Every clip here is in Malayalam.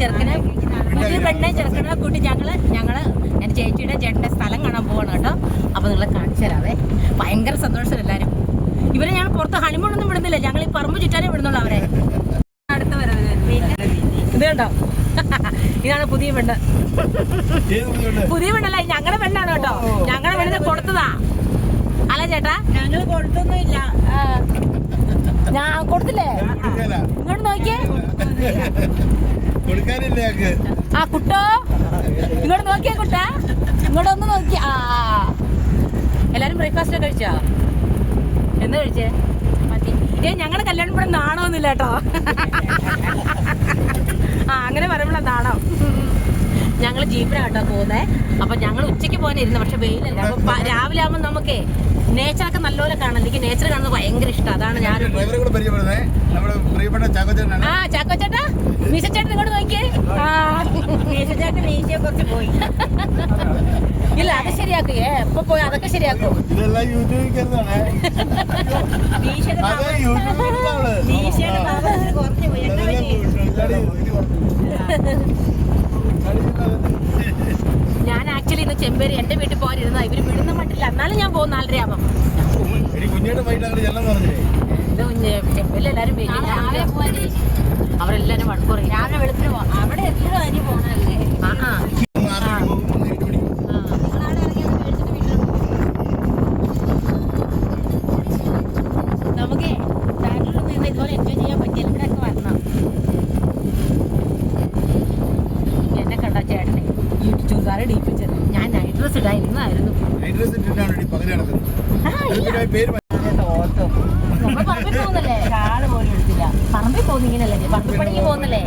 ചെറുക്കനെ പുതിയ പെണ്ണെ ചെറുക്കനെ കൂട്ടി ഞങ്ങൾ ഞങ്ങൾ എന്റെ ചേച്ചിയുടെ ചേട്ടന്റെ സ്ഥലം കാണാൻ പോവാണ് കേട്ടോ. അപ്പൊ നിങ്ങളെ കാണിച്ചു തരാവേ. ഭയങ്കര സന്തോഷം എല്ലാരും. ഇവരെ ഞങ്ങൾ പുറത്ത് ഹണിമൂണൊന്നും വിടുന്നില്ല. ഞങ്ങൾ ഈ പറമ്പ് ചുറ്റാനേ വിടുന്നുള്ളൂ അവരെ. അടുത്ത വരവ്. ഇത് കണ്ടോ? ഇതാണ് പുതിയ പെണ്ണ്. പുതിയ പെണ്ണല്ല? ഞങ്ങളുടെ പെണ്ണാണ് കേട്ടോ. ഞങ്ങളുടെ പെണ്ണിനെ കൊടുത്തതാ. അല്ല ചേട്ടാ. ഞങ്ങൾ കൊടുത്തൊന്നുമില്ല. ഞാൻ കൊടുത്തില്ലേ? ഇങ്ങോട്ട് നോക്കിയേ. കൊടുക്കാനില്ലേ ആ കുട്ടോ. ഇങ്ങോട്ട് നോക്കിയേ കുട്ട. ഇങ്ങോട്ട് ഒന്ന് നോക്കിയ ആ. എല്ലാരും ബ്രേക്ക്ഫാസ്റ്റ് കഴിച്ചോ? എന്ന് കഴിച്ചേ? മതി. ഏ ഞങ്ങളുടെ കല്യാണം ഇവിടെ നാണോന്നില്ല കേട്ടോ. ആ അങ്ങനെ പറയുമ്പോഴാ നാണോ. ഞങ്ങൾ ജീപ്പിലാണ് കേട്ടോ പോകുന്നേ അപ്പൊ ഞങ്ങൾ ഉച്ചയ്ക്ക് പോകാനിരുന്നു പക്ഷെ വെയിലല്ല. അപ്പൊ രാവിലെ ആകുമ്പോൾ നമുക്കേ നേച്ചറൊക്കെ നല്ലപോലെ കാണാൻ എനിക്ക് നേച്ചർ കാണുന്നത് ഭയങ്കര ഇഷ്ടം. അതാണ് ഞാൻ ആ ചാക്കോച്ചേട്ടാ. മീശ ചേട്ടൻ ഇങ്ങോട്ട് നോക്കിയേ. ആ ചേട്ടൻ മീശയെ കുറച്ച് പോയി. ഇല്ല അത് ശരിയാക്കുകയെ എപ്പൊ പോയി അതൊക്കെ ശരിയാക്കും. കുറച്ച് യൂട്യൂബിൽ ഞാൻ ആക്ച്വലി ഇന്ന് ചെമ്പേരി എന്റെ വീട്ടിൽ പോകാനിരുന്ന ഇവർ വിടുന്ന മട്ടില്ല എന്നാലും ഞാൻ പോകും നാലര ആവാം എല്ലാരും അവരെല്ലാരും വഴക്ക് പറയും രാവിലെ വെളുപ്പിന് പോവാം അവിടെ എപ്പോഴും അരി പോകണല്ലേ ആ ആ ആറരയ്ക്ക് പോകും ഏഴ് മണിക്ക് ആ. നാളെ ഇറങ്ങി ഒന്ന് മേടിച്ചിട്ട് വീട്ടിൽ നമുക്കേ ബാംഗ്ലൂരിൽ നിന്ന് ഇതുപോലെ എൻജോയ് ചെയ്യാൻ പറ്റിയ ഇവിടെയൊക്കെ വരണം എന്നെ കണ്ട ചേട്ടനെ ഈ ചുരിദാർ ഇടിപ്പിച്ചത് ഞാൻ നൈറ്റ് ഡ്രസ് ഇടാൻ ഇരുന്നായിരുന്നു നൈറ്റ് ഡ്രസ് ഇട്ടിട്ടാണ് ഈ പകൽ നടക്കുന്നത് ആ, അത് ഇല്ല. പിന്നെ പേര് നമ്മൾ പറമ്പിൽ പോകുന്നല്ലേ ആൾ പോലും എടുത്തില്ല പറമ്പിൽ പോകുന്നിങ്ങനല്ലേ പറമ്പിൽ പണിക്ക് പോകുന്നല്ലേ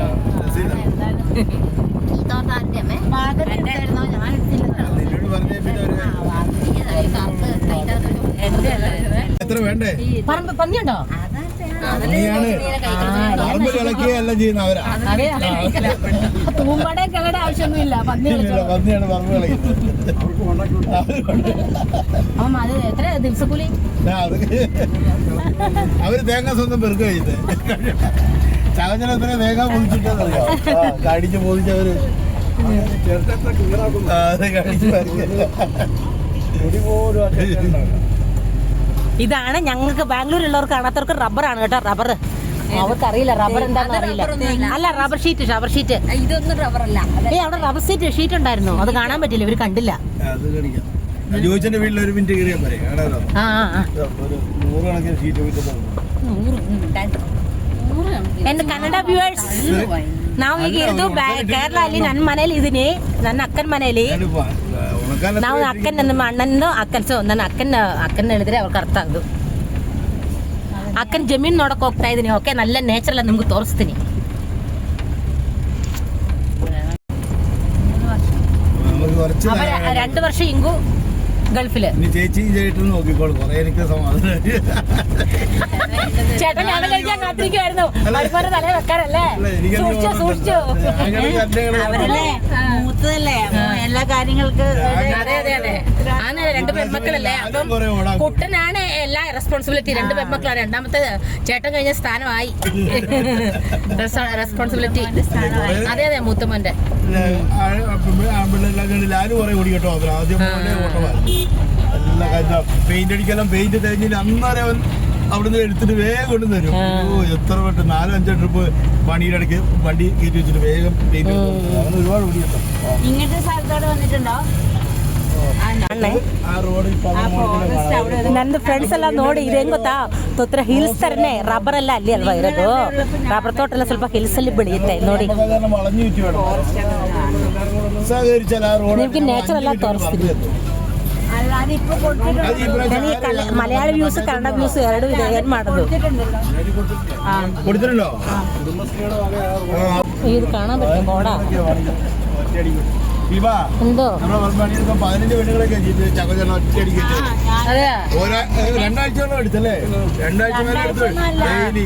തോട്ടാന്റെ അമ്മേ മാതൃ എടുത്തായിരുന്നോ ഞാൻ എടുത്തില്ല നിന്നോട് പറഞ്ഞ പിന്നെ ഒരു എന്റെ അല്ലേ എത്ര വേണ്ടേ? പറമ്പ് പന്നിയുണ്ടോ? പറമ്പ് ചെയ്യുന്ന അവരാ തൂമ്പടെ കിളയുടെ ആവശ്യമൊന്നുമില്ല. പന്നിയാണ് പറമ്പ് അത് എത്ര ദിവസക്കൂലി? അവർ തേങ്ങ സ്വന്തം പെറുക്കുക ചെയ്ത് എത്ര തേങ്ങ പൊതിച്ചിട്ടെന്നറിയോ? കടിച്ച് പൊതിച്ചവര്. ആ, അത് കടിച്ച് പറിക്കുക. ഇതാണ് ഞങ്ങൾക്ക് ബാംഗ്ലൂരിലുള്ളവർക്ക് കാണാത്തവർക്ക് റബ്ബറാണ് കേട്ടോ റബ്ബർ അവർക്ക് അറിയില്ല റബ്ബർ എന്താണെന്ന് അറിയില്ല അല്ല റബ്ബർ ഷീറ്റ് റബ്ബർ ഷീറ്റ് ഇതൊന്നും റബ്ബറല്ല ഏ അവിടെ റബ്ബർ ഷീറ്റ് ഷീറ്റ് ഉണ്ടായിരുന്നു അത് കാണാൻ പറ്റില്ല ഇവർ കണ്ടില്ല അത് കാണിക്കാം ജോയിച്ചന്റെ വീട്ടിൽ ഒരു മിനിറ്റ് കയറിയാൽ പറയാം കാണാലോ ആ ആ ആ ഒരു നൂറുകണക്കിന് ഷീറ്റ് വീട്ടിൽ ಎನ್ ಕನ್ನಡ ವ್ಯೂವರ್ಸ್ ನಾವು ಈಗ ಇರೋದು ಬ್ಯಾ- ಕೇರಳ ಅಲ್ಲಿ ನನ್ನ ಮನೇಲಿ ಇದೀನಿ ನನ್ನ ಅಕ್ಕನ ಮನೇಲಿ ನಾವು ಅಕ್ಕನ ನನ್ನ ಅಣ್ಣನ ಅಕ್ಕನ ಸೊ ನನ್ನ ಅಕ್ಕನ ಅಕ್ಕನ ಹೇಳಿದ್ರೆ ಅವ್ರಿಗೆ ಅರ್ಥ ಆಗೋದು ಅಕ್ಕನ ಜಮೀನ್ ನೋಡಕ್ ಹೋಗ್ತಾ ಇದೀನಿ ಓಕೆ ನಲ್ಲ ನೇಚರ್ ನಿಮ್ಗೆ ತೋರಿಸ್ತೀನಿ നമുക്ക് കുറച്ച് അവർ നേരം- രണ്ട് വർഷം ഇങ്കു ഗൾഫിൽ. ചേച്ചി നോക്കിക്കോളൂ. കുറെ എനിക്ക് സമാധാനം ചേട്ടൻ ഞാൻ കഴിക്കാൻ കാത്തിരിക്കുമായിരുന്നു തല സൂക്ഷിച്ചു സൂക്ഷിച്ചു. അവരല്ലേ? മൂത്തതല്ലേ? എല്ലാ കാര്യങ്ങൾക്ക് അതെ അതെ അതെ ആണ് രണ്ട് പെൺമക്കളല്ലേ? അപ്പം കുട്ടനാണ് എല്ലാ റെസ്പോൺസിബിലിറ്റി രണ്ട് പെൺമക്കളാണ്. രണ്ടാമത്തെ ചേട്ടൻ കഴിഞ്ഞ സ്ഥാനമായി. റെസ്പോൺസിബിലിറ്റി അതെ അതെ മൂത്തമ്മന്റെ പെയിന്റ് അടിക്കെല്ലാം പെയിന്റ് തേഞ്ഞില്ല അന്നേരം അവൻ അവിടുന്ന് എടുത്തിട്ട് വേഗം കൊണ്ടു തരും. ഓ എത്ര വട്ടം നാലോ അഞ്ചോ ട്രിപ്പ് പണിയുടെ ഇടയ്ക്ക് വണ്ടി കയറ്റി വെച്ചിട്ട് വേഗം പെയിന്റ് ഒരുപാട് ഓടി കേട്ടോ ഇങ്ങനത്തെ സ്ഥലത്തോടെ വന്നിട്ടുണ്ടോ ആ റോഡ് ನನ್ನ ಫ್ರೆಂಡ್ಸ್ ಎಲ್ಲ ನೋಡಿ ಇದೇನ್ ಗೊತ್ತಾ ತೊತ್ರ ಹಿಲ್ಸ್ ತರನೇ ರಬ್ಬರ್ ಎಲ್ಲ ಅಲ್ಲಿ ಅಲ್ವಾ ಇರೋದು ರಬ್ಬರ್ ತೋಟ ಎಲ್ಲ ಸ್ವಲ್ಪ ಹಿಲ್ಸ್ ಅಲ್ಲಿ ಬೆಳೆಯುತ್ತೆ ನೋಡಿ വളഞ്ഞു ചുറ്റി വേണം സഹകരിച്ചാൽ ആ റോഡ് ನಿಮ್ಗೆ ನೇಚರ್ ಎಲ್ಲ ತೋರಿಸ್ತೀನಿ അല്ലാതെ ഇപ്പൊ കൊടുത്തിട്ടുണ്ട് അത് ഈ പ്രാവശ്യം ನಾನು ಈ ಕನ್ನಡ ಮಲಯಾಳ ವ್ಯೂಸ್ ಕನ್ನಡ ವ್ಯೂಸ್ ಎರಡು ಇದೆ ಏನ್ ಮಾಡೋದು കൊടുത്തിട്ടുണ്ടോ ഇത് കാണാൻ പറ്റും ബോർഡാ ഇവാ എന്തോ? പതിനഞ്ച് പെണ്ണുങ്ങളൊക്കെ ഒറ്റയടിക്കിട്ട്. എടുത്തല്ലേ? രണ്ടാഴ്ച ഡെയിലി.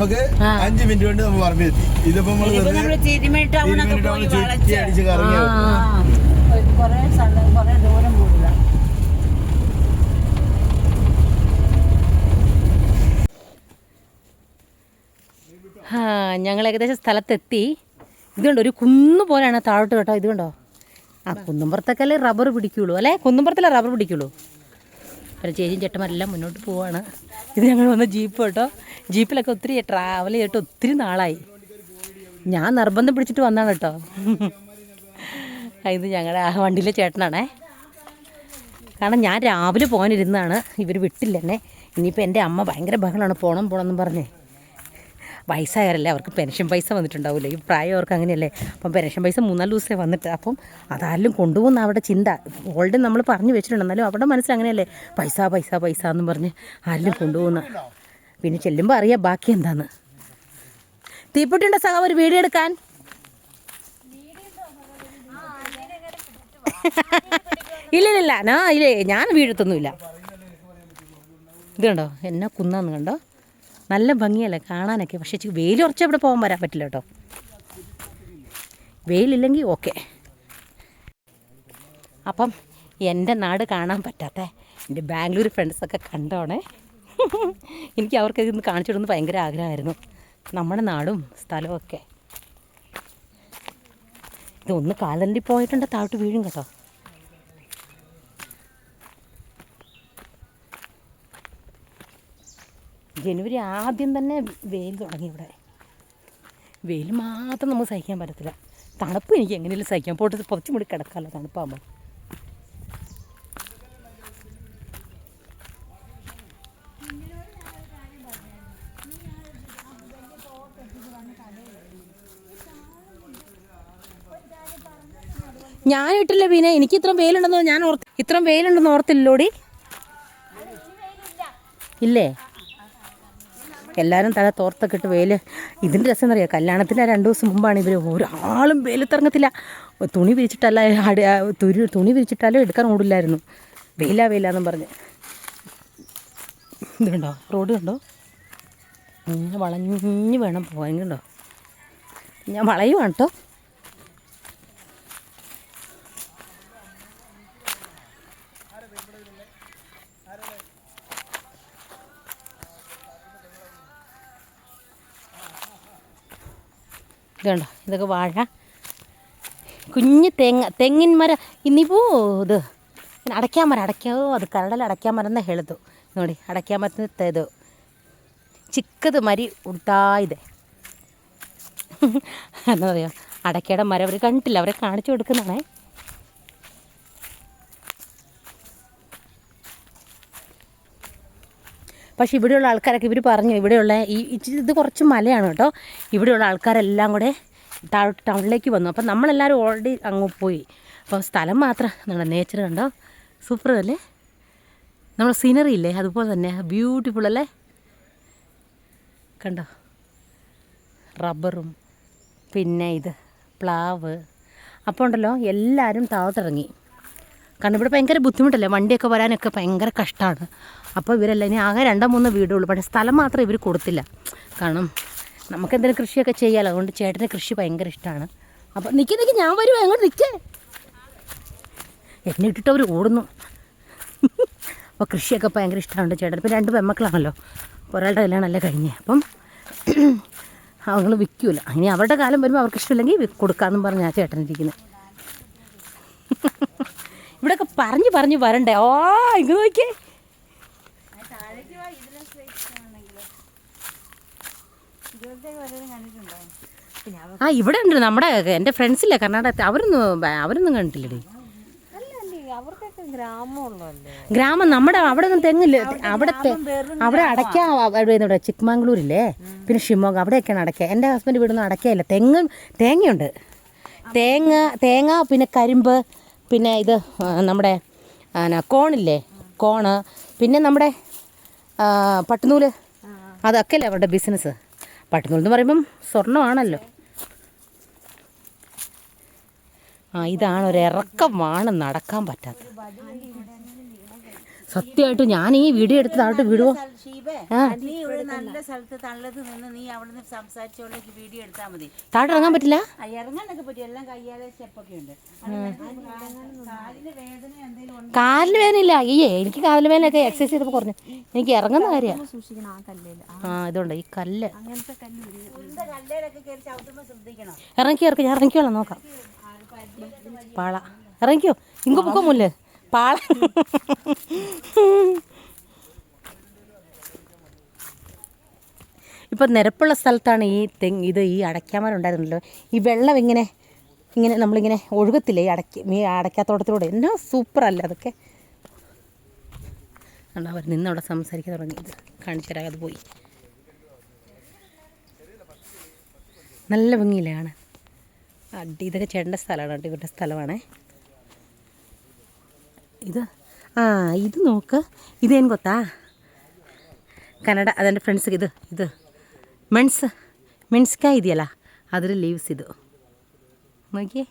നമുക്ക്. അഞ്ച് മിനിറ്റ് കൊണ്ട് നമ്മൾ പറമ്പെത്തി ഇതിപ്പോ നമ്മൾ ചുറ്റി അടിച്ച് കറങ്ങി. കൊറേ കൊറേ ദൂരം ഞങ്ങൾ ഏകദേശം സ്ഥലത്തെത്തി. ഇതുണ്ട് ഒരു കുന്നു പോലെയാണ് താഴോട്ട് കേട്ടോ ഇത് കണ്ടോ? ആ കുന്നുംപുറത്തേക്കല്ലേ റബ്ബർ പിടിക്കുള്ളൂ അല്ലേ? കുന്നുംപുറത്തല്ലേ റബ്ബർ പിടിക്കുള്ളൂ? അപ്പം ചേച്ചിയും ചേട്ടന്മാരെല്ലാം മുന്നോട്ട് പോവാണ്. ഇത് ഞങ്ങൾ വന്ന ജീപ്പ് കേട്ടോ. ജീപ്പിലൊക്കെ ഒത്തിരി ട്രാവൽ ചെയ്തിട്ട് ഒത്തിരി നാളായി. ഞാൻ നിർബന്ധം പിടിച്ചിട്ട് വന്നാണ് കേട്ടോ. ഇത് ഞങ്ങളുടെ ആ വണ്ടിയിലെ ചേട്ടനാണേ. കാരണം ഞാൻ രാവിലെ പോകാനിരുന്നാണ് ഇവർ വിട്ടില്ല എന്നെ ഇനിയിപ്പോൾ എന്റെ അമ്മ ഭയങ്കര ബഹളമാണ് പോകണം പോകണം എന്ന് പറഞ്ഞേ. വയസ്സായവരല്ലേ അവർക്ക് പെൻഷൻ പൈസ വന്നിട്ടുണ്ടാവില്ലേ ഈ പ്രായം അവർക്ക് അങ്ങനെയല്ലേ? അപ്പം പെൻഷൻ പൈസ മൂന്നാൽ ദിവസമേ വന്നിട്ട് അപ്പം അതാരും കൊണ്ടുപോകുന്ന അവിടെ ചിന്ത. ഓൾഡ് നമ്മൾ പറഞ്ഞു വെച്ചിട്ടുണ്ട്. എന്നാലും അവിടെ മനസ്സിൽ അങ്ങനെയല്ലേ? പൈസ പൈസ പൈസ എന്ന് പറഞ്ഞ് ആരെങ്കിലും കൊണ്ടുപോകുന്ന. പിന്നെ ചെല്ലുമ്പോൾ അറിയാം ബാക്കി എന്താന്ന്. തീപ്പെട്ടിയുണ്ടോ സഹ ഒരു വീഡിയോ എടുക്കാൻ. ഇല്ലില്ല ഇല്ല ഇല്ല. ഞാൻ ഇല്ലേ ഞാൻ വീഴത്തൊന്നുമില്ല ഇത് കണ്ടോ? എന്നാ കുന്നാന്ന് കണ്ടോ? നല്ല ഭംഗിയല്ലേ കാണാനൊക്കെ. പക്ഷേ വെയിൽ ഉറച്ച ഇവിടെ പോകാൻ വരാൻ പറ്റില്ല കേട്ടോ. വെയിലില്ലെങ്കിൽ ഓക്കെ. അപ്പം എന്റെ നാട് കാണാൻ പറ്റാത്ത എന്റെ ബാംഗ്ലൂർ ഫ്രണ്ട്സൊക്കെ കണ്ടോണേ. എനിക്ക് അവർക്ക് ഇതൊന്ന് കാണിച്ചിടുന്നത് ഭയങ്കര ആഗ്രഹമായിരുന്നു. നമ്മുടെ നാടും സ്ഥലമൊക്കെ ഇതൊന്ന് കാലണ്ടി പോയിട്ടുണ്ട് താഴോട്ട് വീഴും കേട്ടോ. ജനുവരി ആദ്യം തന്നെ വെയിൽ തുടങ്ങി ഇവിടെ. വെയിൽ മാത്രം നമുക്ക് സഹിക്കാൻ പറ്റത്തില്ല. തണുപ്പ് എനിക്ക് എങ്ങനെയും സഹിക്കാം. പോട്ട് കുറച്ചും കൂടി കിടക്കാമല്ലോ തണുപ്പാകുമ്പോൾ. ഞാൻ ഇട്ടില്ല പിന്നെ. എനിക്ക് ഇത്രയും വെയിലുണ്ടെന്ന് ഞാൻ ഓർത്ത് ഇത്രയും വെയിലുണ്ടെന്ന് ഓർത്തില്ലോടി? ഇല്ലേ? എല്ലാവരും തല തോർത്തൊക്കെ ഇട്ട് വെയിൽ ഇതിന്റെ രസം എന്നറിയാം കല്യാണത്തിന് രണ്ട് ദിവസം മുമ്പാണ് ഇവർ ഒരാളും വെയിലത്തിറങ്ങത്തില്ല തുണി വിരിച്ചിട്ടല്ല തുരു തുണി വിരിച്ചിട്ടാലും എടുക്കാൻ ഓടില്ലായിരുന്നു വെയില വെയിലാന്നും പറഞ്ഞ്. ഇതുണ്ടോ റോഡ് കണ്ടോ? ഇങ്ങനെ വളഞ്ഞ് വേണം പോകാൻ കണ്ടോ? ഞാൻ വളയുവാണ് കേട്ടോ ഇതുണ്ടോ? ഇതൊക്കെ വാഴ. കുഞ്ഞ് തെങ്ങ തെങ്ങിൻ മര ഇനിപ്പോ ഇത്. അടയ്ക്കാൻ മരം അടയ്ക്കോ അത് കരടൽ അടയ്ക്കാൻ മരം എന്ന് ಹೇಳದು ನೋಡಿ ಅಡಕ್ಯಾ ಮರದ ತೆದು ಚಿಕ್ಕದು ಮರಿ ಉಡ್ತಾ എന്താ പറയുക അടയ്ക്കയുടെ മരം അവർ കണ്ടിട്ടില്ല അവരെ കാണിച്ചു കൊടുക്കുന്നതാണേ. പക്ഷേ ഇവിടെയുള്ള ആൾക്കാരൊക്കെ ഇവർ പറഞ്ഞു ഇവിടെയുള്ള ഈ ഇത് കുറച്ച് മലയാണ് കേട്ടോ. ഇവിടെയുള്ള ആൾക്കാരെല്ലാം കൂടെ താഴോട്ട് ടൗണിലേക്ക് വന്നു. അപ്പം നമ്മളെല്ലാവരും ഓൾറെഡി അങ്ങ് പോയി. അപ്പം സ്ഥലം മാത്രം നമ്മുടെ നേച്ചർ കണ്ടോ? സൂപ്പർ അല്ലേ? നമ്മുടെ സീനറി ഇല്ലേ? അതുപോലെ തന്നെ. ബ്യൂട്ടിഫുൾ അല്ലേ? കണ്ടോ? റബ്ബറും പിന്നെ ഇത് പ്ലാവ്. അപ്പോൾ ഉണ്ടല്ലോ എല്ലാവരും താഴത്തിറങ്ങി കാരണം ഇവിടെ ഭയങ്കര ബുദ്ധിമുട്ടല്ലേ? വണ്ടിയൊക്കെ വരാനൊക്കെ ഭയങ്കര കഷ്ടമാണ് അപ്പോൾ ഇവരെല്ലാം ഇനി ആകെ രണ്ടോ മൂന്നോ വീടുള്ളൂ പക്ഷേ സ്ഥലം മാത്രം ഇവർ കൊടുത്തില്ല. കാരണം നമുക്ക് എന്തെങ്കിലും കൃഷിയൊക്കെ ചെയ്യാമല്ലോ അതുകൊണ്ട് ചേട്ടന് കൃഷി ഭയങ്കര ഇഷ്ടമാണ് അപ്പോൾ നിൽക്കി നിൽക്കി ഞാൻ വരുമോ അങ്ങോട്ട് നിൽക്കേ എന്നെ ഇട്ടിട്ട് അവർ ഓടുന്നു. അപ്പോൾ കൃഷിയൊക്കെ ഭയങ്കര ഇഷ്ടമാണ് ചേട്ടൻ ഇപ്പം രണ്ട് പെമ്മക്കളാണല്ലോ. ഒരാളുടെ കല്യാണമല്ലേ കഴിഞ്ഞേ. അപ്പം അവങ്ങൾ വിൽക്കൂല. ഇനി അവരുടെ കാലം വരുമ്പോൾ അവർക്ക് ഇഷ്ടമില്ലെങ്കിൽ കൊടുക്കാമെന്നും പറഞ്ഞാൽ ചേട്ടനിരിക്കുന്നത് ഇവിടെയൊക്കെ പറഞ്ഞ് പറഞ്ഞ് വരണ്ടേ? ഓ ഇങ്ങനെ നോക്കിയേ. ആ ഇവിടെ ഉണ്ട്. നമ്മുടെ എന്റെ ഫ്രണ്ട്സില്ലേ കർണാടകത്തെ. അവരൊന്നും അവരൊന്നും കണ്ടിട്ടില്ലടി. ഗ്രാമം നമ്മുടെ അവിടെ ഒന്നും തെങ്ങില്ല? അവിടെ അവിടെ അടയ്ക്ക ഇവിടെ ചിക്ക്മാംഗ്ലൂരില്ലേ? പിന്നെ ഷിമോഗ. അവിടെയൊക്കെയാണ് അടയ്ക്ക. എന്റെ ഹസ്ബൻഡ് വീടൊന്നും അടയ്ക്കയില്ല. തെങ്ങ് തേങ്ങയുണ്ട്. തേങ്ങ തേങ്ങ പിന്നെ കരിമ്പ് പിന്നെ ഇത് നമ്മുടെ കോണില്ലേ? കോണ്. പിന്നെ നമ്മുടെ പട്ടുനൂൽ. അതൊക്കെ അല്ലേ അവരുടെ ബിസിനസ് പട്ടുനൂൽ എന്ന് പറയുമ്പം സ്വർണമാണല്ലോ. ആ ഇതാണ് ഒരു ഇറക്കമാണ് നടക്കാൻ പറ്റാത്തത്. സത്യമായിട്ടും ഞാൻ ഈ വീഡിയോ എടുത്ത് താഴോട്ട് വിടുവോ. നീ നല്ല സ്ഥലത്ത് തള്ളത്ത് നിന്ന് നീ അവിടുന്ന് സംസാരിച്ചോളേക്ക് വീഡിയോ എടുത്താൽ മതി. താഴോട്ട് ഇറങ്ങാൻ പറ്റില്ല? ഇറങ്ങാനൊക്കെ പറ്റും. എല്ലാം കയ്യാലെ സ്റ്റെപ്പൊക്കെ ഉണ്ട്. കാലിന് വേദന ഇല്ല അയ്യേ എനിക്ക് കാലിന് വേദനയൊക്കെ എക്സസൈസ് ചെയ്തപ്പോൾ കുറഞ്ഞു. എനിക്ക് ഇറങ്ങുന്ന കാര്യമാണ് സൂക്ഷിക്കണം ആ കല്ലിൽ ആ. ഇതുണ്ട്. ഈ കല്ല്. അങ്ങനത്തെ കല്ല് ഇറങ്ങി ഇറക്കി. ഞാൻ ഇറങ്ങിക്കോളാം നോക്കാം. പാള. ഇറങ്ങിക്കോ. ഇങ്ങോ പൊക്കോ മുല്ലേ പാള. ഇപ്പം നിരപ്പുള്ള സ്ഥലത്താണ് ഈ തെങ്ങ് ഇത് ഈ അടയ്ക്കാമരം ഉണ്ടായിരുന്നല്ലോ. ഈ വെള്ളം ഇങ്ങനെ ഇങ്ങനെ നമ്മളിങ്ങനെ ഒഴുകത്തില്ലേ ഈ അടയ്ക്ക ഈ അടയ്ക്കാത്തോട്ടത്തിലൂടെ? എന്നാ സൂപ്പറല്ല അതൊക്കെ. കണ്ടോ അവർ നിന്നവിടെ സംസാരിക്കാൻ തുടങ്ങിയത് കാണിച്ചരാ അത് പോയി. നല്ല ഭംഗിയിലാണ് അടി ഇതൊക്കെ ചേട്ടന്റെ സ്ഥലമാണ് ഇവരുടെ സ്ഥലമാണേ. ഇത് ആ ഇത് നോക്ക് ഇത് ಏನು ಗೊತ್ತಾ ಕನ್ನಡ ಅದಂದ್ರೆ ಫ್ರೆಂಡ್ಸ್ಗೆ ಇದು ಇದು ಮೆಣಸು ಮೆಣಸ್ಕಾಯಿ ಇದೆಯಲ್ಲ ಅದರ ಲೀವ್ಸ್ ಇದು നോക്കിയേ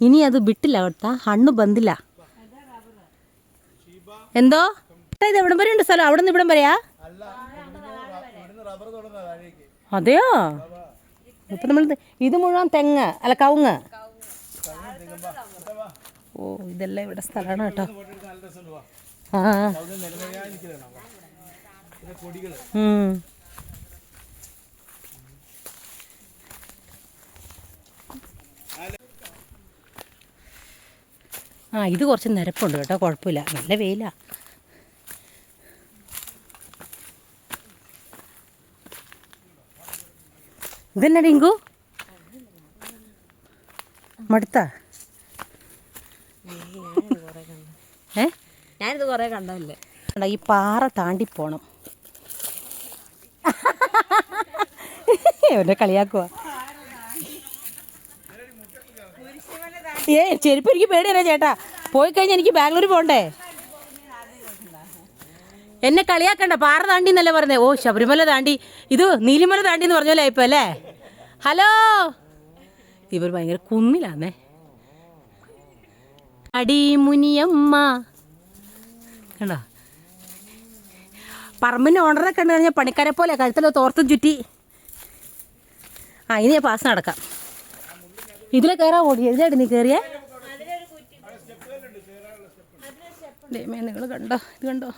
ഇനി അത് ಬಿಟ್ಟಿಲ್ಲ ಗೊತ್ತಾ ಹಣ್ಣು ಬಂದಿಲ್ಲ എന്തോ ഇത് എവിടം വരെ ഉണ്ട് സ്ഥലം അവിടെ നിന്ന് ഇവിടം വരെയാ അല്ല ഇവിടുന്ന് റബ്ബർ തുടങ്ങുന്ന താഴേക്ക് അതെയോ ഇപ്പം നമ്മൾ ഇത് മുഴുവൻ തെങ്ങ് അല്ല കവുങ്ങ് ഓ ഇതെല്ലാം ഇവിടെ സ്ഥലമാണ് കേട്ടോ. ആ. ആ ഇത് കുറച്ച് നിരപ്പുണ്ട് കേട്ടോ കുഴപ്പമില്ല. നല്ല വെയില. ഇതെന്നാ ഡിങ്കു? മടുത്ത? ഏ? ഞാനിത് കുറേ കണ്ടല്ലേ ഈ പാറ താണ്ടി പോണം. എന്നെ കളിയാക്കുക ഏ ചെരുപ്പ് എനിക്ക് പേടിയല്ലേ ചേട്ടാ? പോയി കഴിഞ്ഞാൽ എനിക്ക് ബാംഗ്ലൂർ പോകണ്ടേ എന്നെ കളിയാക്കണ്ട പാറ താണ്ടി എന്നല്ലേ പറഞ്ഞേ? ഓ ശബരിമല താണ്ടി. ഇത് നീലിമല താണ്ടി എന്ന് പറഞ്ഞല്ലേ ഇപ്പൊ അല്ലേ ഹലോ? ഇവർ ഭയങ്കര കുന്നിലാന്നേ. അടിമുനിയമ്മ കണ്ടോ? പറമ്പിന്റെ ഓണറെ കണ്ടു കഴിഞ്ഞാൽ പണിക്കാരെ പോലെ കഴുത്തിൽ തോർത്തും ചുറ്റി. ആ ഇനി ഞാൻ പാസ് നടക്കാം. ഇതിലെ കയറാൻ ഓടി. എഴുതി നീ കയറിയേ? ദൈവമേ നിങ്ങൾ കണ്ടോ? ഇത് കണ്ടോ?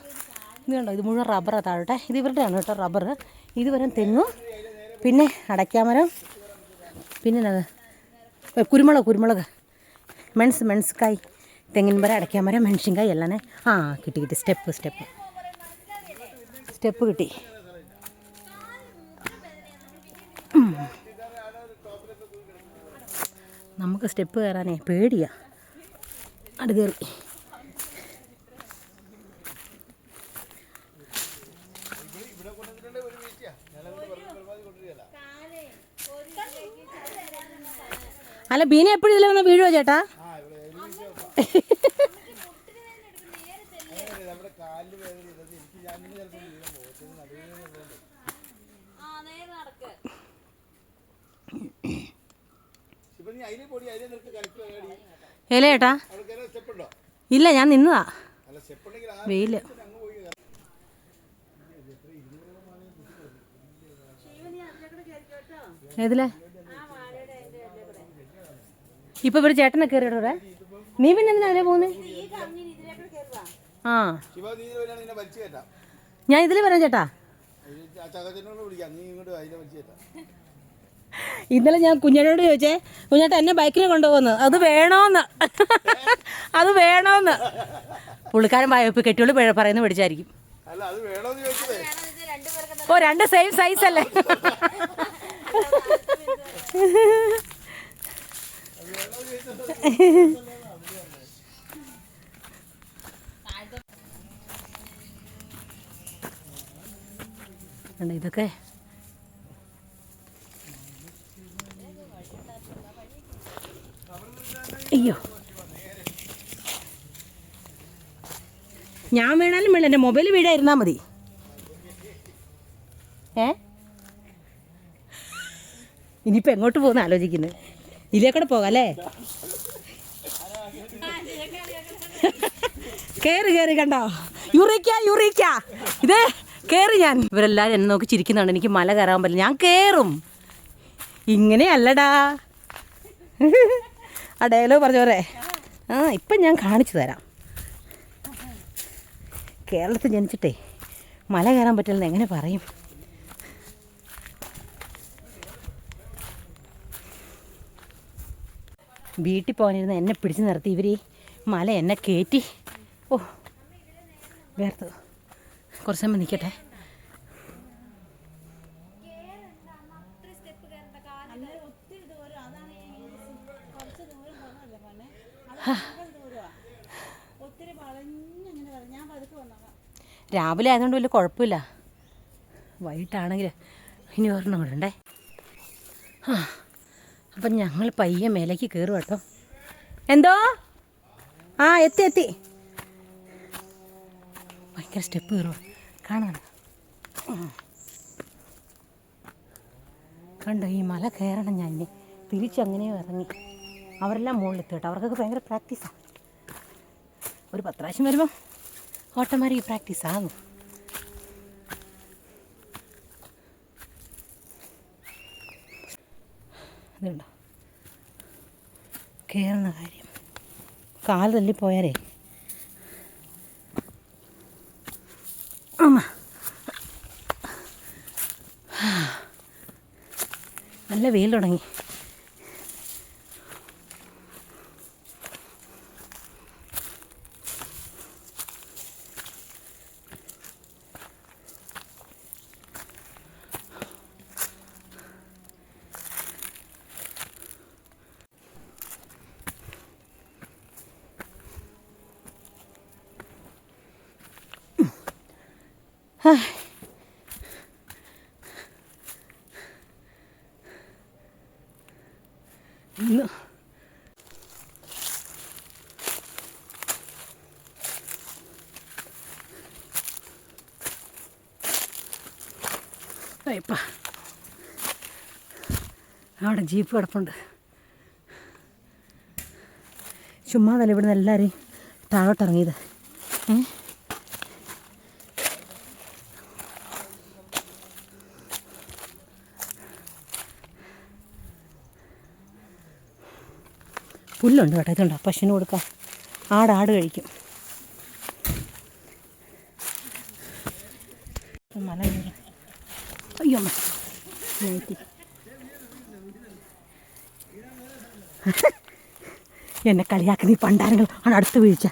ഇത് കണ്ടോ? ഇത് മുഴുവൻ റബ്ബറാണ് താഴട്ടെ. ഇത് ഇവരുടെയാണ് കേട്ടോ റബ്ബർ ഇത് വരും തെങ്ങും പിന്നെ അടയ്ക്കാമരം പിന്നെ കുരുമുളക് കുരുമുളക്. മെൺസ് മെൺസ്കായ് അടയ്ക്കാൻ മരം അടയ്ക്കാമരം മെൺസിൻകായ് എല്ലാനെ ആ കിട്ടി കിട്ടി. Step step. സ്റ്റെപ്പ് കിട്ടി. നമുക്ക് സ്റ്റെപ്പ് കയറാനേ പേടിയാ. അത് കയറി. അല്ല ബീന എപ്പോഴും ഇതിൽ വന്ന് വീഴുവോ ചേട്ടാ? നമ്മുടെ കാലിന് വേദന ഇതൊക്കെ എനിക്ക് ഞാൻ ചിലപ്പോൾ വീഴും പോകുന്നത് നടുവിന് ഇപ്പൊ നീ അതിലെ പൊടി അതിലെ നിനക്ക് കളിക്കുക കളി ഏലേ ചേട്ടാ അവിടെ കയറാൻ ഇല്ല ഞാൻ നിന്നതാ. വെയിൽ. ഏതിലെ? ഇപ്പൊ ഇവിടെ ചേട്ടനെ കയറിയിടേ നീ പിന്നെ എന്തിനാ അതിലെ പോകുന്നേ ആ. ഞാൻ ഇതിൽ വരാം ചേട്ടാ. ഇന്നലെ ഞാൻ കുഞ്ഞേട്ടോട് ചോദിച്ചേ കുഞ്ഞാട്ട എന്നെ ബൈക്കിന് കൊണ്ടുപോകുന്നു. അത് വേണോന്ന്. അത് വേണോന്ന്. പുള്ളിക്കാരൻ വായ്പ കെട്ടിയോൾ പറയുന്നു പിടിച്ചായിരിക്കും. അത് ഓ രണ്ട് സെയിം സൈസ് അല്ലേ? കണ്ടോ, ഇതൊക്കെ? അയ്യോ. ഞാൻ വേണാലും വേണം എന്റെ മൊബൈൽ വീടായിരുന്നാൽ മതി. ഏ? ഇനിയിപ്പോൾ എങ്ങോട്ട് പോകുന്ന ആലോചിക്കുന്നത് ഇതിലേക്കൂടെ പോകാം അല്ലേ? കയറി കയറി കണ്ടോ? യുറിക്ക യുറിക്ക. ഇതേ. കേറി ഞാൻ. ഇവരെല്ലാവരും എന്നെ നോക്കി ചിരിക്കുന്നുണ്ട് എനിക്ക് മല കയറാൻ പറ്റില്ല. ഞാൻ കയറും ഇങ്ങനെയല്ലടാ. ആ ഡയലോഗ് പറഞ്ഞ പോരെ ആ ഇപ്പം ഞാൻ കാണിച്ചു തരാം. കേരളത്തിൽ ജനിച്ചിട്ടേ മല കയറാൻ പറ്റില്ലെന്ന് എങ്ങനെ പറയും? വീട്ടിൽ പോകാനിരുന്ന് എന്നെ പിടിച്ചു നിർത്തി. ഇവർ മല എന്നെ കയറ്റി ഓ വേർത്ത് കുറച്ച് സമയം നിൽക്കട്ടെ. രാവിലെ ആയതുകൊണ്ട് വലിയ കുഴപ്പമില്ല. വൈകിട്ടാണെങ്കിൽ ഇനി ഒരെണ്ണം കൂടെ ഉണ്ടേ ആ അപ്പം ഞങ്ങൾ പയ്യെ മേലേക്ക് കയറും കേട്ടോ. എന്തോ? ആ എത്തി എത്തി. ഭയങ്കര സ്റ്റെപ്പ് കയറുക കാണാൻ കണ്ടോ ഈ മല കയറണം ഞാൻ തിരിച്ചങ്ങനെ ഇറങ്ങി. അവരെല്ലാം മുകളിലെത്തി കേട്ടോ അവർക്കൊക്കെ ഭയങ്കര പ്രാക്ടീസാണ് ഒരു പത്ത് പ്രാവശ്യം വരുമ്പം ഓട്ടോമാറ്റിക് പ്രാക്ടീസാണ് ഇതുണ്ടോ? കയറുന്ന കാര്യം. കാൽ തല്ലിപ്പോയാലേ അമ്മ നല്ല വെയിൽ തുടങ്ങി. ഇപ്പം. അവിടെ ജീപ്പ് കിടപ്പുണ്ട്. ചുമ്മാ ചുമ്മാതല്ല ഇവിടുന്ന് എല്ലാവരെയും താഴോട്ട് ഇറങ്ങിയത് പുല്ലുണ്ട് കേട്ടോ ഇതുണ്ടോ. പശുവിന് കൊടുക്കാം. ആട് ആട് കഴിക്കും മല കയറി. അയ്യോ അമ്മ നൈറ്റി. എന്നെ കളിയാക്കുന്ന ഈ പണ്ടാരങ്ങൾ ആണ് അടുത്ത് വീഴ്ച.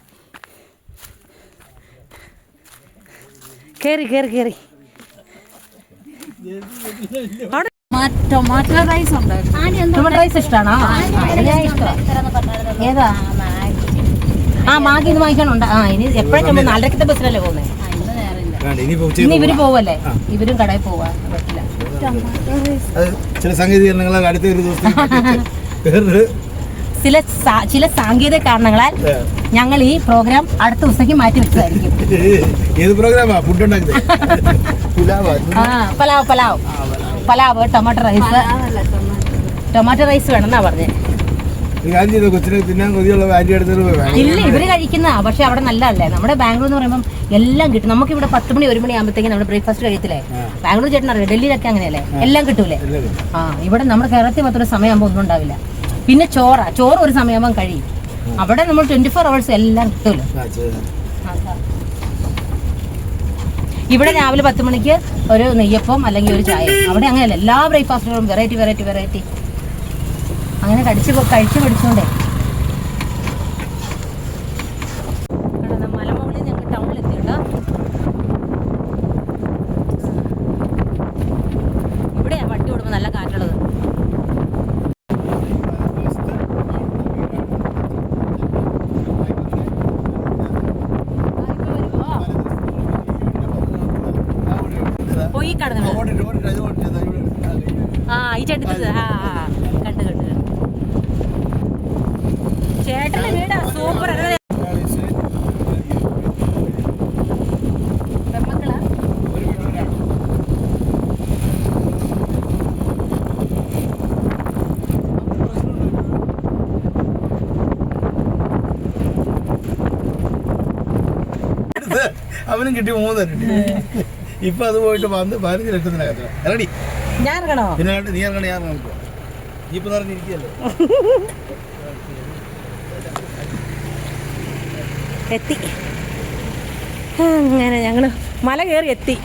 കേറി കേറി കേറി. ടൊമാറ്റോ റൈസ് ഉണ്ട്? ടൊമാറ്റോ റൈസ് ഇഷ്ടമാണോ ഏതാ? ആ മാഗി. ഇന്ന് വാങ്ങിക്കാനുണ്ട്. ആ ഇനി എപ്പോഴൊക്കെ നാലരക്കത്തെ ബസ്സിലല്ലേ പോകുന്നത് ഇനി ഇവർ പോവല്ലേ? ഇവരും കടയിൽ പോവാ. പറ്റില്ല. അത് ചില സാങ്കേതികരണങ്ങളാൽ അടുത്ത ഒരു ദിവസം വേറൊരു ചില ചില സാങ്കേതിക കാരണങ്ങളാൽ ഞങ്ങൾ ഈ പ്രോഗ്രാം അടുത്ത ദിവസത്തേക്ക് മാറ്റി വെച്ചതായിരിക്കും. ഏത് പ്രോഗ്രാമാ ഫുഡ് പുലാവാ ആ pulao pulao. Pulao. Tomato rice tomato rice വേണമെന്നാ പറഞ്ഞേ. ചെയ്തോ കൊച്ചിന് തിന്നാൻ കൊതിയുള്ള ആന്റി എടുത്തിട്ട് പോയി വാങ്ങി. ഇല്ല ഇവർ കഴിക്കുന്ന പക്ഷെ അവിടെ നല്ലതല്ലേ? നമ്മുടെ ബാംഗ്ലൂർ എന്ന് പറയുമ്പോൾ എല്ലാം കിട്ടും. നമുക്ക് ഇവിടെ പത്ത് മണി ഒരു മണി ആകുമ്പോഴത്തേക്കും നമ്മുടെ ബ്രേക്ക്ഫാസ്റ്റ് കഴിയത്തില്ലേ? ബാംഗ്ലൂർ ചേട്ടൻ അറിയാം? ഡൽഹിയിലൊക്കെ അങ്ങനെയല്ലേ? എല്ലാം കിട്ടൂലേ? ആ ഇവിടെ നമ്മുടെ കേരളത്തിൽ മാത്രം സമയമാകുമ്പോൾ ഒന്നും ഉണ്ടാവില്ല. പിന്നെ ചോറ. ചോറ് ഒരു സമയമാകുമ്പോൾ കഴിയും. അവിടെ നമ്മൾ ട്വന്റി ഫോർ അവേഴ്സ് എല്ലാം കിട്ടുമല്ലോ ഇവിടെ രാവിലെ പത്ത് മണിക്ക് ഒരു നെയ്യപ്പം അല്ലെങ്കിൽ ഒരു ചായ. അവിടെ അങ്ങനെയല്ല. എല്ലാ ബ്രേക്ക്ഫാസ്റ്റുകളും വെറൈറ്റി വെറൈറ്റി വെറൈറ്റി അങ്ങനെ കടിച്ച് കഴിച്ചു പിടിച്ചോണ്ടേ പോയി. ആ ഈ ചേട്ടത്തത് ആ ആ, കണ്ടു കണ്ടു ചേട്ടന്റെ വീടാ. സൂപ്പർ. പെമ്മക്കളാ അവനും കിട്ടി മൂന്ന് ഇപ്പൊ അത് പോയിട്ട് വന്ന് പതിനഞ്ച് ലക്ഷത്തിനകത്ത് ഇറങ്ങി ഞാൻ ഇറങ്ങണോ? പിന്നെ നീ ഇറങ്ങണം ഞാൻ ഇപ്പൊ ജീപ്പ് നിറഞ്ഞിരിക്കുകയല്ലേ? എത്തി. അങ്ങനെ ഞങ്ങൾ മല കയറി എത്തി.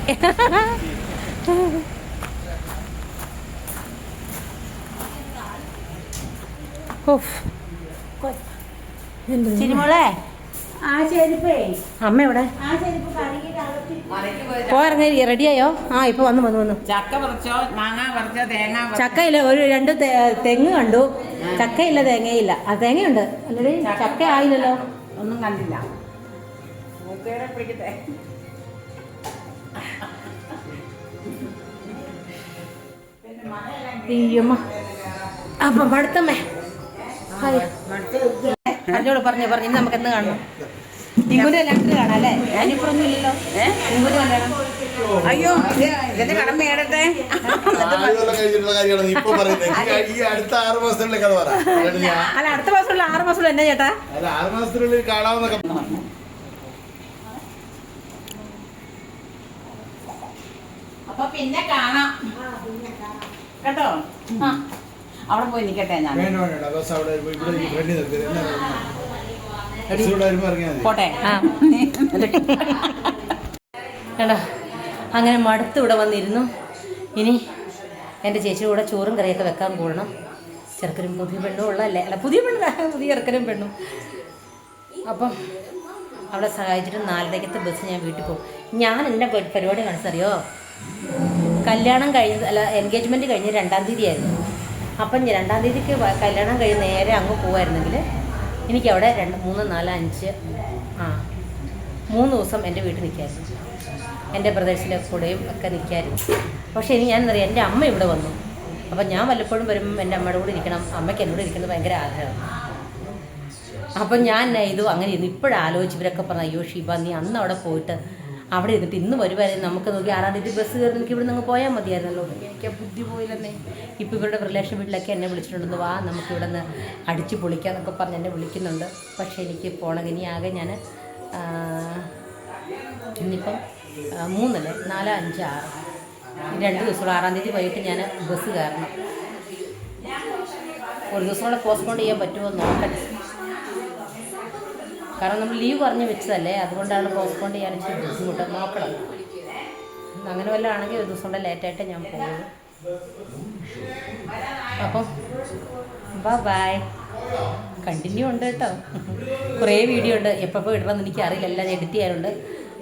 ചിരിമോളെ അമ്മ എവിടെ? പോയിറങ്ങി റെഡിയായോ? ആ ഇപ്പൊ വന്നു വന്നു വന്നു. ചക്ക പറിച്ചോ മാങ്ങ പറിച്ചോ തേങ്ങ ചക്കയില്ല ഒരു രണ്ട് തെങ്ങ് കണ്ടു. ചക്കയില്ല തേങ്ങയില്ല. ആ തേങ്ങയുണ്ട്. അല്ലേ ചക്ക ആയില്ലല്ലോ. ഒന്നും കണ്ടില്ല. മൂക്കേടെ പിടിക്കട്ടെ? അപ്പൊ മടുത്തമ്മേ. പറഞ്ഞോട് പറഞ്ഞു പറഞ്ഞു ഇനി നമുക്ക് എന്ന് കാണണം? ഇങ്ങനെ കല്യാണത്തിന് കാണാം അല്ലേ? ഞാനിപ്പറൊന്നും ഇല്ലല്ലോ കല്യാണം അയ്യോ ഇത് ഇതിന്റെ കടം മേടട്ടെ അല്ല അടുത്ത മാസമുള്ള ആറ് മാസമുള്ള എന്നാ ചേട്ടാ? ആറ് മാസത്തിനുള്ളിൽ കാണാവുന്നൊക്കെ അപ്പൊ പിന്നെ കാണാം. കേട്ടോ? ആ. അവിടെ പോയി നിക്കട്ടെ ഞാൻ പോട്ടെ. കേട്ടോ കണ്ടോ അങ്ങനെ മടുത്ത് ഇവിടെ വന്നിരുന്നു. ഇനി എന്റെ ചേച്ചി കൂടെ ചോറും കറിയൊക്കെ വെക്കാൻ കൂടണം ചെറുക്കനും പുതിയ പെണ്ണും ഉള്ളതല്ലേ? അല്ല പുതിയ പെണ്ണ് പുതിയ ചെറുക്കനും പെണ്ണും. അപ്പം അവളെ സഹായിച്ചിട്ട് നാലരയ്ക്കത്തെ ബസ് ഞാൻ വീട്ടിൽ പോകും. ഞാൻ എന്റെ പരിപാടി കാണിച്ചറിയോ? കല്യാണം കഴിഞ്ഞത് അല്ല എൻഗേജ്മെന്റ് കഴിഞ്ഞ് രണ്ടാം തീയതി ആയിരുന്നു അപ്പം രണ്ടാം തീയതിക്ക് കല്യാണം കഴിഞ്ഞ് നേരെ അങ്ങ് പോകുമായിരുന്നെങ്കിൽ എനിക്ക് അവിടെ രണ്ട് മൂന്ന് നാല് അഞ്ച് ആ മൂന്ന് ദിവസം എന്റെ വീട്ടിൽ നിൽക്കായിരുന്നു. എന്റെ ബ്രദേഴ്സിന്റെ കൂടെയും ഒക്കെ നിൽക്കായിരുന്നു. പക്ഷേ ഇനി ഞാൻ എന്റെ അമ്മ ഇവിടെ വന്നു. അപ്പം ഞാൻ വല്ലപ്പോഴും വരുമ്പം എന്റെ അമ്മയുടെ കൂടെ ഇരിക്കണം അമ്മയ്ക്ക് എന്നോട് ഇരിക്കുന്നത് ഭയങ്കര ആഗ്രഹമാണ്. അപ്പം ഞാൻ ഇത് അങ്ങനെ ഇരുന്നു. ഇപ്പോഴാലോചിച്ച് ഇവരൊക്കെ പറഞ്ഞു അയ്യോ ഷിബ നീ അന്ന് അവിടെ പോയിട്ട് അവിടെ ഇരുന്നിട്ട് ഇന്ന് വരുമായിരുന്നു നമുക്ക് നോക്കി ആറാം തീയതി ബസ് കയറി. എനിക്ക് ഇവിടെ നിന്ന് പോയാൽ മതിയായിരുന്നല്ലോ. എനിക്ക് ബുദ്ധി പോയില്ലെന്നേ. ഇപ്പോൾ ഇവരുടെ റിലേഷൻ വീട്ടിലൊക്കെ എന്നെ വിളിച്ചിട്ടുണ്ടെന്ന് വാ നമുക്ക് ഇവിടെ നിന്ന് അടിച്ച് പൊളിക്കാന്നൊക്കെ പറഞ്ഞ് എന്നെ വിളിക്കുന്നുണ്ട്. പക്ഷേ എനിക്ക് പോകണം ഇനി ആകെ ഞാൻ ഇന്നിപ്പം മൂന്നല്ല? നാല് അഞ്ച് ആറ്. രണ്ട് ദിവസമുള്ള ആറാം തീയതി വൈകിട്ട് ഞാൻ ബസ് കയറണം. ഒരു ദിവസം കൂടെ പോസ്റ്റ്പോൺ ചെയ്യാൻ പറ്റുമോ നോക്കട്ടെ. കാരണം നമ്മൾ ലീവ് പറഞ്ഞ് വെച്ചതല്ലേ? അതുകൊണ്ടാണ് പോസ്റ്റ്പോൺ ചെയ്യാൻ ഇച്ചിരി ബുദ്ധിമുട്ട്. നോക്കണം അങ്ങനെ വല്ലതും ആണെങ്കിൽ ഒരു ദിവസം കൂടെ ലേറ്റായിട്ട് ഞാൻ പോകുന്നു അപ്പം ബൈ കണ്ടിന്യൂ ഉണ്ട് കേട്ടോ. കുറേ വീഡിയോ ഉണ്ട്. എപ്പോൾ ഇടണമെന്ന് എനിക്ക് അറിയില്ല. എല്ലാം എഡിറ്റ് ചെയ്യാനുണ്ട്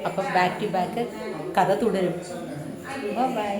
അപ്പം ബാക്ക് ടു ബാക്ക് കഥ തുടരും. ബൈ